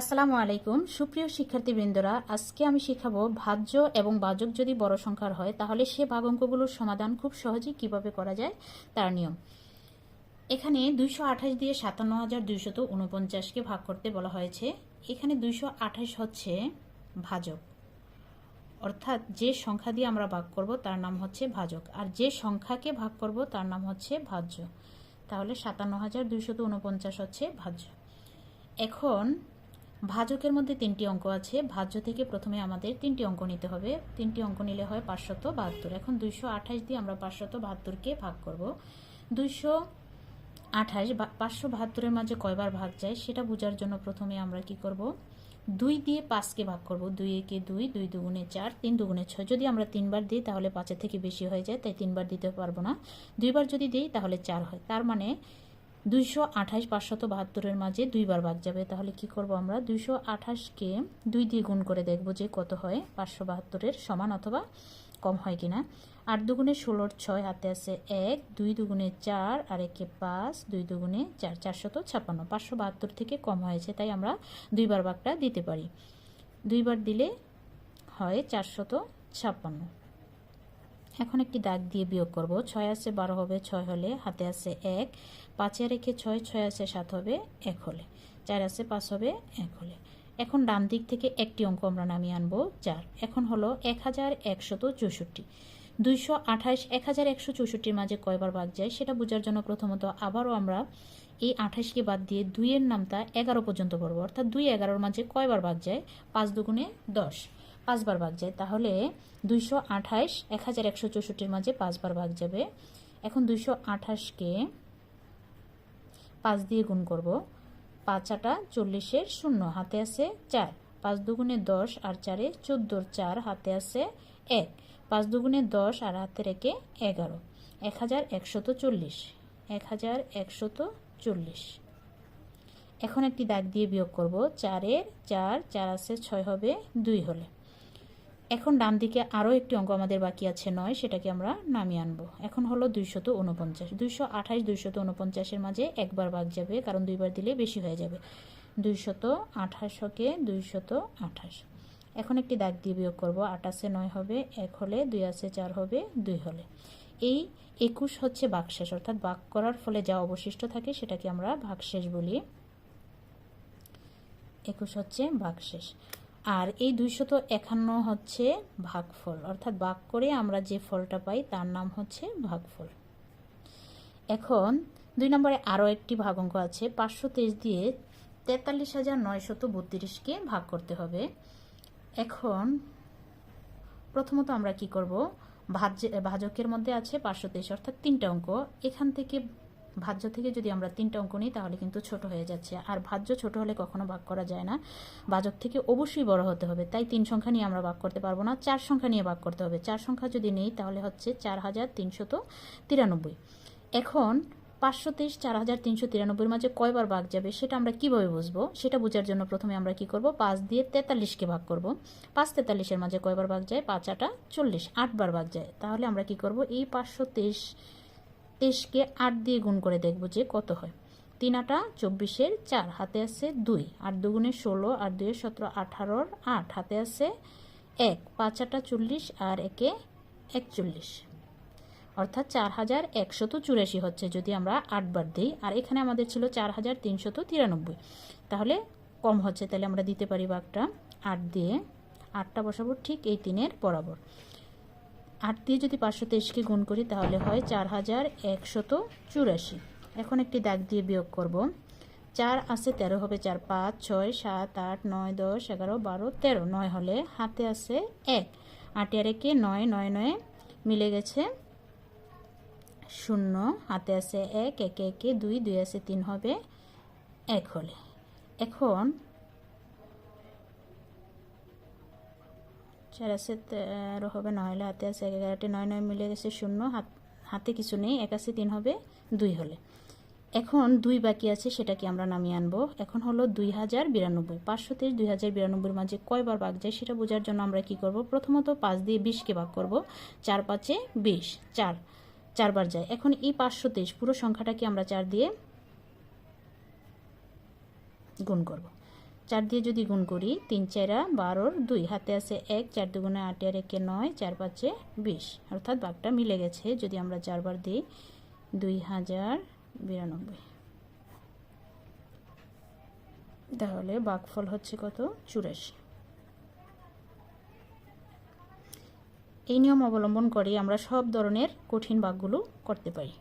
আসসালামু আলাইকুম। সুপ্রিয় শিক্ষার্থীবৃন্দরা, আজকে আমি শেখাবো ভাজ্য এবং বাজক যদি বড় সংখ্যার হয়, তাহলে সে ভাগ অঙ্কগুলোর সমাধান খুব সহজেই কীভাবে করা যায় তার নিয়ম। এখানে দুইশো আঠাশ দিয়ে সাতান্ন হাজার দুইশত উনপঞ্চাশকে ভাগ করতে বলা হয়েছে। এখানে দুইশো আঠাশ হচ্ছে ভাজক। অর্থাৎ যে সংখ্যা দিয়ে আমরা ভাগ করব, তার নাম হচ্ছে ভাজক। আর যে সংখ্যাকে ভাগ করব, তার নাম হচ্ছে ভাজ্য। তাহলে সাতান্ন হাজার দুইশত উনপঞ্চাশ হচ্ছে ভাজ্য। এখন ভাজকের মধ্যে তিনটি অঙ্ক আছে। ভাজ্য থেকে প্রথমে আমাদের তিনটি অঙ্ক নিতে হবে। তিনটি অঙ্ক নিলে হয় পাঁচশত বাহাত্তর। এখন দুইশো আঠাশ দিয়ে আমরা পাঁচশত বাহাত্তরকে ভাগ করব। দুইশো আঠাশ বা পাঁচশো বাহাত্তরের মাঝে কয়বার ভাগ যায় সেটা বোঝার জন্য প্রথমে আমরা কি করব? দুই দিয়ে পাঁচকে ভাগ করব। দুই একে দুই দুই দুগুণে চার, তিন দুগুণে ছয়। যদি আমরা তিনবার দিই তাহলে পাঁচের থেকে বেশি হয়ে যায়, তাই তিনবার দিতে পারব না। দুইবার যদি দিই তাহলে চার হয়। তার মানে দুইশো আঠাশ পাঁচশত বাহাত্তরের মাঝে দুইবার ভাগ যাবে। তাহলে কি করব আমরা? দুইশো আঠাশকে দুই দিয়ে গুণ করে দেখব যে কত হয় পাঁচশো বাহাত্তরের সমান অথবা কম হয় কিনা। আট দুগুণে ষোলোর ছয় হাতে আছে এক, দুই দুগুণে চার, আর একে পাঁচ, দুই দুগুণে চার, চারশত ছাপ্পান্ন। পাঁচশো বাহাত্তর থেকে কম হয়েছে, তাই আমরা দুইবার ভাগটা দিতে পারি। দুইবার দিলে হয় চারশত ছাপ্পান্ন। এখন একটি দাগ দিয়ে বিয়োগ করব। ছয় আছে বারো হবে, ছয় হলে হাতে আছে এক। পাঁচে রেখে ছয় ছয় আছে সাত হবে, এক হলে। চার আছে পাঁচ হবে, এক হলে। এখন ডান দিক থেকে একটি অঙ্ক আমরা নামিয়ে আনব, চার। এখন হলো এক হাজার একশত চৌষট্টি। দুইশো আঠাশ এক হাজার একশো চৌষট্টির মাঝে কয়বার ভাগ যায় সেটা বোঝার জন্য প্রথমত আবারও আমরা এই আঠাশকে বাদ দিয়ে দুইয়ের নামটা এগারো পর্যন্ত পড়ব। অর্থাৎ দুই এগারোর মাঝে কয়বার ভাগ যায়? পাঁচ দুগুণে দশ। পাঁচবার ভাগ যায়। তাহলে দুইশো আঠাশ এক হাজার একশো চৌষট্টির মাঝে পাঁচবার ভাগ যাবে। এখন দুইশো আঠাশকে পাঁচ দিয়ে গুণ করব। পাঁচ আটা চল্লিশের শূন্য, হাতে আছে চার। পাঁচ দুগুণে দশ আর চারে চোদ্দোর চার, হাতে আছে এক। পাঁচ দুগুণে দশ আর হাতে রেখে এগারো। এক হাজার একশত চল্লিশ এক হাজার একশত চল্লিশ। এখন একটি দাগ দিয়ে বিয়োগ করব। চারের চার চার আছে ছয় হবে দুই হলে। এখন ডান দিকে আরও একটি অঙ্ক আমাদের বাকি আছে নয়, সেটাকে আমরা নামিয়ে আনব। এখন হলো দুইশত উনপঞ্চাশ দুইশো আঠাশ, দুইশত উনপঞ্চাশের মাঝে একবার ভাগ যাবে, কারণ দুইবার দিলে বেশি হয়ে যাবে। দুইশত আঠাশকে দুইশত আঠাশ। এখন একটি দাগ দিয়ে বিয়োগ করব। আটাশে নয় হবে, এক হলে, দুই আছে চার হবে, দুই হলে। এই একুশ হচ্ছে বাকশেষ অর্থাৎ বাক করার ফলে যা অবশিষ্ট থাকে সেটাকে আমরা ভাগশেষ বলি। একুশ হচ্ছে ভাগশেষ। আর এই দুইশত একান্ন হচ্ছে ভাগফল, অর্থাৎ ভাগ করে আমরা যে ফলটা পাই তার নাম হচ্ছে ভাগফল। এখন দুই নম্বরে আরও একটি ভাগ অঙ্ক আছে, পাঁচশো তেইশ দিয়ে তেতাল্লিশ হাজার নয়শত বত্রিশকে ভাগ করতে হবে। এখন প্রথমত আমরা কি করব? ভাজ ভাজকের মধ্যে আছে পাঁচশো তেইশ, অর্থাৎ তিনটা অঙ্ক। এখান থেকে ভাজ্য থেকে যদি আমরা তিনটা অঙ্ক নিই, তাহলে কিন্তু ছোট হয়ে যাচ্ছে। আর ভাজ্য ছোট হলে কখনো ভাগ করা যায় না। ভাজক থেকে অবশ্যই বড় হতে হবে। তাই তিন সংখ্যা নিয়ে আমরা ভাগ করতে পারব না। চার সংখ্যা নিয়ে ভাগ করতে হবে। চার সংখ্যা যদি নেই, তাহলে হচ্ছে চার হাজার তিনশত তিরানব্বই। এখন পাঁচশো তেইশ, চার হাজার তিনশো তিরানব্বইয়ের মাঝে কয়বার ভাগ যাবে, সেটা আমরা কীভাবে বুঝব? সেটা বোঝার জন্য প্রথমে আমরা কি করব? পাঁচ দিয়ে তেতাল্লিশকে ভাগ করব। পাঁচ তেতাল্লিশের মাঝে কয়বার ভাগ যায়? পাঁচ আটা চল্লিশ। আটবার ভাগ যায়। তাহলে আমরা কি করব? এই পাঁচশো তেইশ তেইশকে আট দিয়ে গুণ করে দেখব যে কত হয়। তিন আটা চব্বিশের চার, হাতে আছে দুই। আট দুগুণে ষোলো আর দুয়ে সতেরো, আঠারোর আট। হাতে আছে এক, পাঁচ আটা চল্লিশ আর একে একচল্লিশ। অর্থাৎ চার হাজার একশত চুরাশি হচ্ছে যদি আমরা আটবার দিই। আর এখানে আমাদের ছিল চার হাজার তিনশত তিরানব্বই। তাহলে কম হচ্ছে, তাহলে আমরা দিতে পারি বাঘটা আট দিয়ে। আটটা বসাবো ঠিক এই তিনের বরাবর। আট দিয়ে যদি পাঁচশো তেইশকে গুণ করি তাহলে হয় চার হাজার একশত চুরাশি। এখন একটি দাগ দিয়ে বিয়োগ করব। চার আছে তেরো হবে চার, পাঁচ, ছয়, সাত, আট, নয়, দশ, এগারো, বারো, তেরো। নয় হলে হাতে আছে এক। আটে আর একে নয় নয় নয় মিলে গেছে শূন্য। হাতে আছে এক, একে একে দুই দুই আছে তিন হবে এক হলে। এখন চার আছে তেরো হবে নয় হলে হাতে আছে এক এগারোটি নয় নয় মিলে গেছে শূন্য, হাত হাতে কিছু নেই এক আছে তিন হবে, দুই হলে। এখন দুই বাকি আছে, সেটাকে আমরা নামিয়ে আনব। এখন হলো দুই হাজার বিরানব্বই। পাঁচশো তেইশ, দুই হাজার বিরানব্বইয়ের মাঝে কয়বার ভাগ যায় সেটা বোঝার জন্য আমরা কি করব? প্রথমত পাঁচ দিয়ে বিশকে ভাগ করব। চার পাঁচে বিশ, চার, চারবার যায়। এখন এই পাঁচশো তেইশ পুরো সংখ্যাটাকে আমরা চার দিয়ে গুণ করব। চার দিয়ে যদি গুণ করি, তিন চারা বারোর দুই, হাতে আছে এক, চার দুগুণে আট আর একে নয়, চার পাঁচে বিশ। অর্থাৎ বাঘটা মিলে গেছে যদি আমরা চারবার দিই, দুই হাজার বিরানব্বই। তাহলে বাঘফল হচ্ছে কত? চুরাশি। এই নিয়ম অবলম্বন করে আমরা সব ধরনের কঠিন বাঘগুলো করতে পারি।